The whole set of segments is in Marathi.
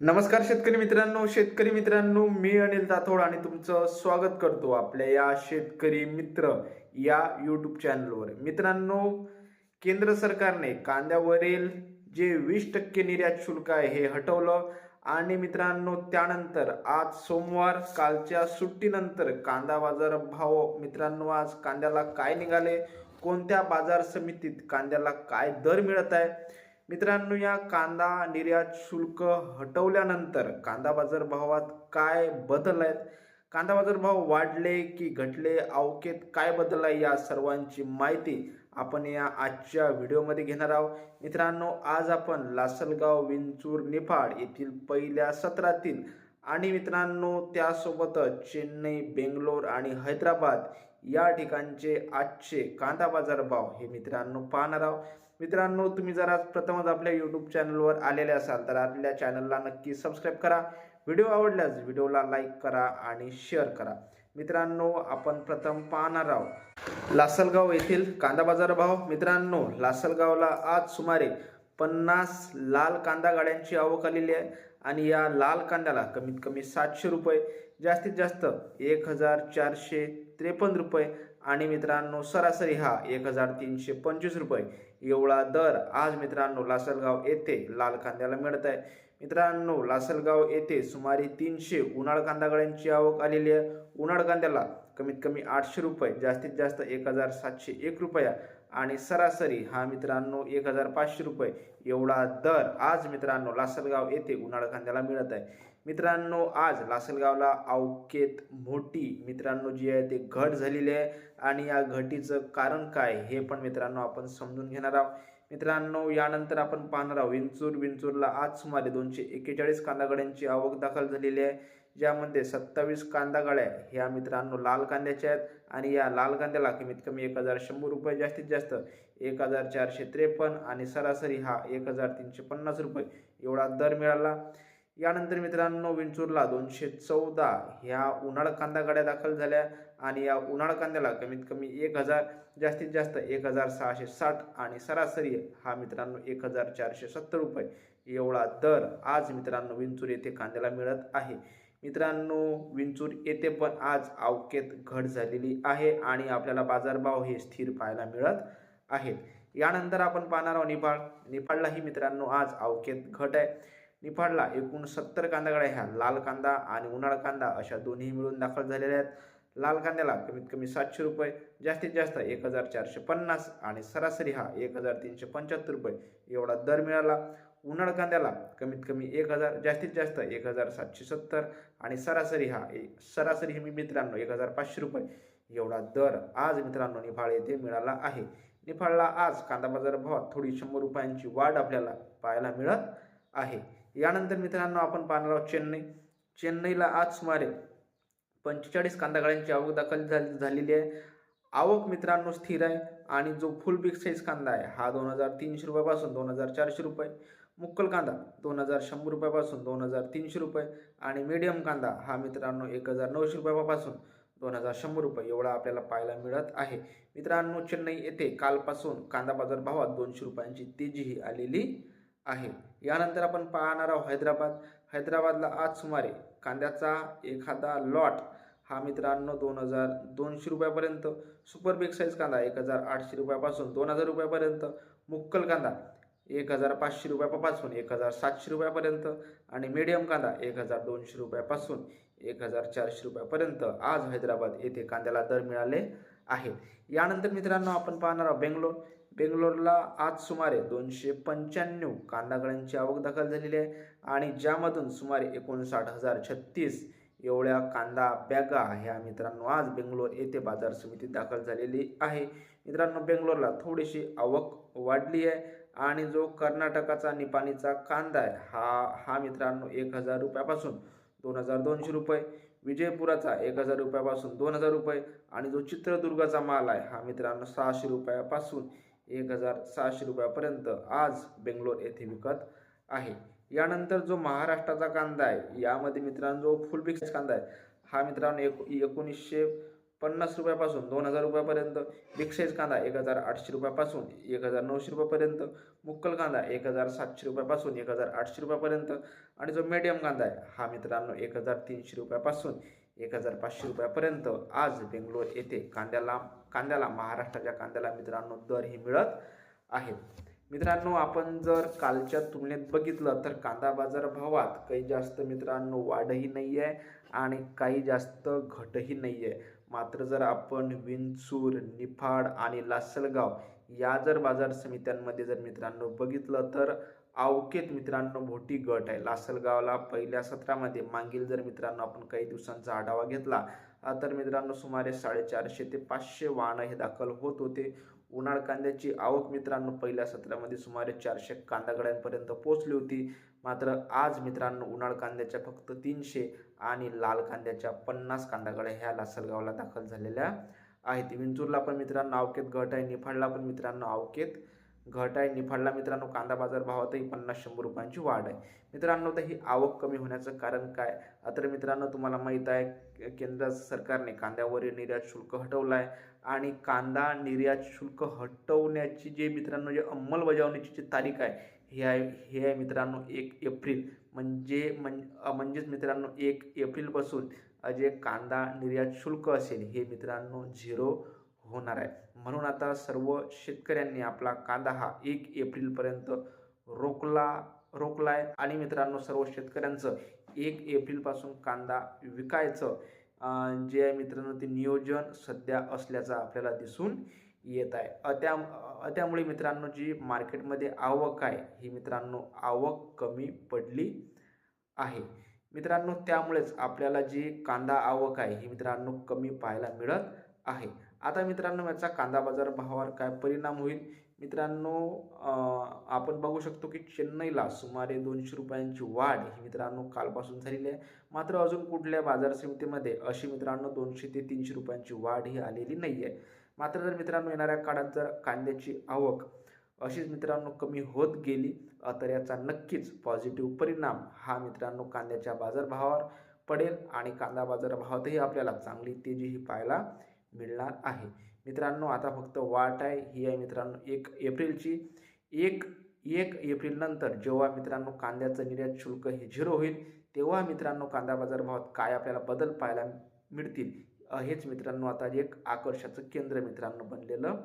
नमस्कार शेतकरी मित्रांनो शेतकरी मित्रांनो मी अनिल राठोड आणि तुमचं स्वागत करतो आपल्या या शेतकरी मित्र या यूट्यूब चॅनलवर मित्रांनो केंद्र सरकारने कांद्यावरील जे वीस टक्के निर्यात शुल्क आहे हे हटवलं आणि मित्रांनो त्यानंतर आज सोमवार कालच्या सुट्टीनंतर कांदा बाजार भाव मित्रांनो आज कांद्याला काय निघाले? कोणत्या बाजार समितीत कांद्याला काय दर मिळत आहे? मित्रांनो या कांदा निर्यात शुल्क हटवल्यानंतर कांदा बाजार भावात काय बदल आहेत? कांदा बाजार भाव वाढले की घटले? अवकेत काय बदल आहे? या सर्वांची माहिती आपण या आजच्या व्हिडिओमध्ये घेणार आहोत. मित्रांनो आज आपण लासलगाव विंचूर निफाड येथील पहिल्या सत्रातील आणि मित्रांनो त्यासोबतच चेन्नई बेंगलोर आणि हैदराबाद या ठिकाणचे आजचे कांदा बाजार भाव हे मित्रांनो पाहणार आहोत. मित्रांनो तुम्ही जरा आज प्रथमच आपल्या यूट्यूब चॅनलवर आलेले असाल तर आपल्या चॅनलला नक्की सबस्क्राईब करा. व्हिडिओ आवडल्यास व्हिडिओला लाईक करा आणि शेअर करा. मित्रांनो आपण प्रथम पाहणार आहोत लासलगाव येथील कांदा बाजार भाव. मित्रांनो लासलगावला आज सुमारे पन्नास लाल कांदा गाड्यांची आवक आलेली आहे आणि या लाल कांद्याला कमीत कमी सातशे रुपये जास्तीत जास्त एक हजार चारशे त्रेपन्न रुपये. आणि मित्रांनो सरासरी हा एक हजार तीनशे पंचवीस रुपये. एवढा दर आज मित्रांनो लासलगाव येथे लाल कांद्याला मिळत आहे मित्रांनो लासलगाव येथे सुमारे तीनशे उन्हाळ कांदा आवक आलेली आहे. उन्हाळ कांद्याला कमीत कमी आठशे रुपये जास्तीत जास्त एक हजार सातशे एक रुपया आणि सरासरी हा मित्रांनो एक हजार पाचशे रुपये एवढा दर आज मित्रांनो लासलगाव येथे उन्हाळ कांद्याला मिळत आहे. मित्रांनो आज लासलगावला अवकेत मोठी मित्रांनो जी आहे ते घट झालेली आहे. आणि या घटीचं कारण काय हे पण मित्रांनो आपण समजून घेणार आहोत. मित्रांनो यानंतर आपण पाहणार आहोत विंचूर विंचूरला आज सुमारे दोनशे एक्केचाळीस कांदागाड्यांची आवक दाखल झालेली आहे ज्यामध्ये सत्तावीस कांदागाड्या ह्या मित्रांनो लाल कांद्याच्या आहेत आणि या लाल कांद्याला कमीत कमी एक हजार शंभर रुपये जास्तीत जास्त एक हजार चारशे त्रेपन्न आणि सरासरी हा एक हजार तीनशे पन्नास रुपये एवढा दर मिळाला. यानंतर मित्रांनो विंचूरला दोनशे चौदा ह्या उन्हाळ कांदा गाड्या दाखल झाल्या आणि या उन्हाळ कांद्याला कमीत कमी एक हजार जास्तीत जास्त एक हजार सहाशे साठ आणि सरासरी हा मित्रांनो एक हजार चारशे सत्तर रुपये एवढा दर आज मित्रांनो विंचूर येथे कांद्याला मिळत आहे. मित्रांनो विंचूर येथे पण आज अवकेत घट झालेली आहे आणि आपल्याला बाजारभाव हे स्थिर पाहायला मिळत आहेत. यानंतर आपण पाहणार आहोत निफाड. निफाडलाही मित्रांनो आज अवकेत घट आहे. निफाडला. एकूण सत्तर कांदागाड्या ह्या लाल कांदा आणि उन्हाळ कांदा अशा दोन्ही मिळून दाखल झालेल्या आहेत. लाल कांद्याला कमीत कमी सातशे रुपये जास्तीत जास्त एक हजार चारशे पन्नास आणि सरासरी हा एक हजार तीनशे पंच्याहत्तर रुपये एवढा दर मिळाला. उन्हाळ कांद्याला कमीत कमी एक हजार जास्तीत जास्त एक हजार सातशे सत्तर आणि सरासरी हा ए- सरासरी मी मित्रांनो एक हजार पाचशे रुपये एवढा दर आज मित्रांनो निफाड येथे मिळाला आहे. निफाडला आज कांदा बाजार भावात थोडी शंभर रुपयांची वाढ आपल्याला पाहायला मिळत आहे. यानंतर मित्रांनो आपण पाहणार आहोत चेन्नई. चेन्नईला आज सुमारे पंचेचाळीस कांदागाळ्यांची आवक दाखल झालेली आहे. आवक मित्रांनो स्थिर आहे आणि जो फुल बिग साईज कांदा आहे हा दोन हजार तीनशे रुपयापासून दोन हजार चारशे रुपये. मुक्कल कांदा दोन हजार शंभर रुपयापासून दोन हजार तीनशे रुपये आणि मीडियम कांदा हा मित्रांनो एक हजार नऊशे रुपयापासून दोन हजार शंभर रुपये एवढा आपल्याला पाहायला मिळत आहे. मित्रांनो चेन्नई येथे कालपासून कांदा बाजार भावात दोनशे रुपयांची तेजीही आलेली आहे. यानंतर आपण पाहणार आहोत हैदराबाद. हैदराबादला आज सुमारे कांद्याचा एखादा लॉट हा मित्रांनो दोन हजार दोनशे रुपयापर्यंत सुपर बिग साईज कांदा एक हजार आठशे रुपयापासून दोन हजार रुपयापर्यंत मुक्कल कांदा एक हजार पाचशे रुपयापासून एक हजार सातशे रुपयापर्यंत आणि मीडियम कांदा एक हजार दोनशे रुपयापासून एक हजार चारशे रुपयापर्यंत आज हैदराबाद येथे कांद्याला दर मिळाले आहेत यानंतर मित्रांनो आपण पाहणार आहोत बेंगलोर. बेंगलोरला आज सुमारे दोनशे पंच्याण्णव कांदागळ्यांची आवक दाखल झालेली आहे आणि ज्यामधून सुमारे एकोणसाठ हजार छत्तीस एवढ्या कांदा बॅगा ह्या मित्रांनो आज बेंगलोर येथे बाजार समितीत दाखल झालेली आहे. मित्रांनो बेंगलोरला थोडीशी आवक वाढली आहे आणि जो कर्नाटकाचा निपाणीचा कांदा आहे हा हा मित्रांनो एक हजार रुपयापासून दोन हजार दोनशे रुपये विजयपुराचा एक हजार रुपयापासून दोन हजार रुपये आणि जो चित्रदुर्गाचा माल आहे हा मित्रांनो सहाशे रुपयापासून एक हजार सहाशे रुपयापर्यंत आज बेंगलोर येथे विकत आहे. यानंतर जो महाराष्ट्राचा कांदा आहे यामध्ये मित्रांनो जो फुल बिक्स कांदा आहे. हा मित्रांनो एक एकोणीसशे पन्नास रुपयापासून दोन हजार रुपयापर्यंत बिग साईज कांदा एक हजार आठशे रुपयापासून एक हजार नऊशे रुपयापर्यंत मुक्कल कांदा एक हजार सातशे रुपयापासून एक हजार आठशे रुपयापर्यंत आणि जो मीडियम कांदा आहे हा मित्रांनो एक हजार तीनशे रुपयापासून एक हजार पाचशे रुपयापर्यंत आज बेंगलोर येथे कांद्याला कांद्याला महाराष्ट्राच्या कांद्याला मित्रांनो दर ही मिळत आहेत मित्रांनो आपण जर कालच्या तुलनेत बघितलं तर कांदा बाजार भावात काही जास्त मित्रांनो वाढही नाही आहे आणि काही जास्त घटही नाही आहे. मात्र जर आपण विंचूर निफाड आणि लासलगाव या जर बाजार समित्यांमध्ये जर मित्रांनो बघितलं तर अवकेत मित्रांनो मोठी गट आहे. लासलगावला पहिल्या सत्रामध्ये मागील जर मित्रांनो आपण काही दिवसांचा आढावा घेतला तर मित्रांनो सुमारे साडेचारशे ते पाचशे वाहनं हे दाखल होत होते. उन्हाळ कांद्याची आवक मित्रांनो पहिल्या सत्रामध्ये सुमारे चारशे कांदागड्यांपर्यंत पोहोचली होती. मात्र आज मित्रांनो उन्हाळ कांद्याच्या फक्त तीनशे आणि लाल कांद्याच्या पन्नास कांदागड्या ह्या लासलगावला दाखल झालेल्या आहेत. विंचूरला पण मित्रांनो अवकेत घट आहे. निफाडला पण मित्रांनो अवकेत. घट आहे निफाडला मित्रांनो कांदा बाजार भावातही पन्नास शंभर रुपयांची वाढ आहे. मित्रांनो तर ही आवक कमी होण्याचं कारण काय? तर मित्रांनो तुम्हाला माहीत आहे केंद्र सरकारने कांद्यावरील निर्यात शुल्क हटवलं आहे आणि कांदा निर्यात शुल्क हटवण्याची जे मित्रांनो जे अंमलबजावणीची जी तारीख आहे हे आहे हे आहे मित्रांनो एक एप्रिल. म्हणजे म्हणजेच मित्रांनो एक एप्रिलपासून जे कांदा निर्यात शुल्क असेल हे मित्रांनो झिरो होणार आहे. म्हणून आता सर्व शेतकऱ्यांनी आपला कांदा हा एक एप्रिलपर्यंत रोखला रोखला आहे आणि मित्रांनो सर्व शेतकऱ्यांचं एक एप्रिलपासून कांदा विकायचं जे आहे मित्रांनो ते नियोजन सध्या असल्याचं आपल्याला दिसून येत आहे. त्या त्यामुळे मित्रांनो जी मार्केटमध्ये आवक आहे ही मित्रांनो आवक कमी पडली आहे. मित्रांनो त्यामुळेच आपल्याला जी कांदा आवक आहे ही मित्रांनो कमी पाहायला मिळत आहे. आता मित्रांनो याचा कांदा बाजार भावावर काय परिणाम होईल? मित्रांनो आपण बघू शकतो की चेन्नईला सुमारे दोनशे रुपयांची वाढ ही मित्रांनो कालपासून झालेली आहे. मात्र अजून कुठल्या बाजार समितीमध्ये अशी मित्रांनो दोनशे ते तीनशे रुपयांची वाढ ही आलेली नाही आहे मात्र जर मित्रांनो येणाऱ्या काळात जर कांद्याची आवक अशीच मित्रांनो कमी होत गेली तर याचा नक्कीच पॉझिटिव्ह परिणाम हा मित्रांनो कांद्याच्या बाजारभावावर पडेल आणि कांदा बाजारभावातही आपल्याला चांगली तेजी ही पाहायला मिळणार आहे. मित्रांनो आता फक्त वाट आहे. ही आहे मित्रांनो एक एप्रिलची. एक एक एप्रिल नंतर जेव्हा मित्रांनो कांद्याचं निर्यात शुल्क हे झिरो होईल तेव्हा मित्रांनो कांदा बाजार भावात काय आपल्याला बदल पाहायला मिळतील हेच मित्रांनो आता एक आकर्षाचं केंद्र मित्रांनो बनलेलं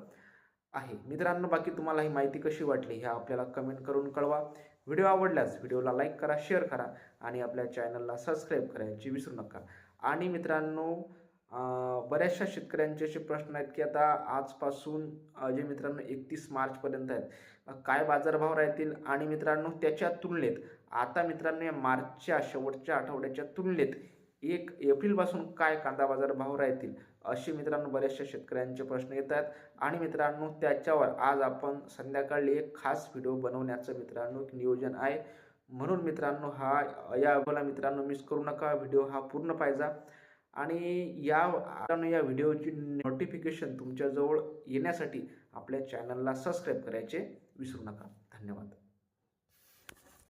आहे. मित्रांनो बाकी तुम्हाला ही माहिती कशी वाटली ह्या आपल्याला कमेंट करून कळवा. व्हिडिओ आवडल्यास व्हिडिओला लाईक करा शेअर करा आणि आपल्या चॅनलला सबस्क्राईब करायची विसरू नका. आणि मित्रांनो बऱ्याचशा शेतकऱ्यांचे असे प्रश्न आहेत की आता आजपासून जे मित्रांनो एकतीस मार्चपर्यंत आहेत काय बाजारभाव राहतील? आणि मित्रांनो त्याच्या तुलनेत आता मित्रांनो या मार्चच्या शेवटच्या आठवड्याच्या तुलनेत एक एप्रिलपासून काय कांदा बाजारभाव राहतील? असे मित्रांनो बऱ्याचशा शेतकऱ्यांचे प्रश्न येत आहेत आणि मित्रांनो त्याच्यावर आज आपण संध्याकाळी एक खास व्हिडिओ बनवण्याचं मित्रांनो एक नियोजन आहे. म्हणून मित्रांनो हा या अगोला मित्रांनो मिस करू नका. व्हिडिओ हा पूर्ण पाहिजा. आणि या या व्हिडिओची नोटिफिकेशन तुमच्याजवळ येण्यासाठी आपल्या चॅनलला सबस्क्राईब करायचे विसरू नका. धन्यवाद.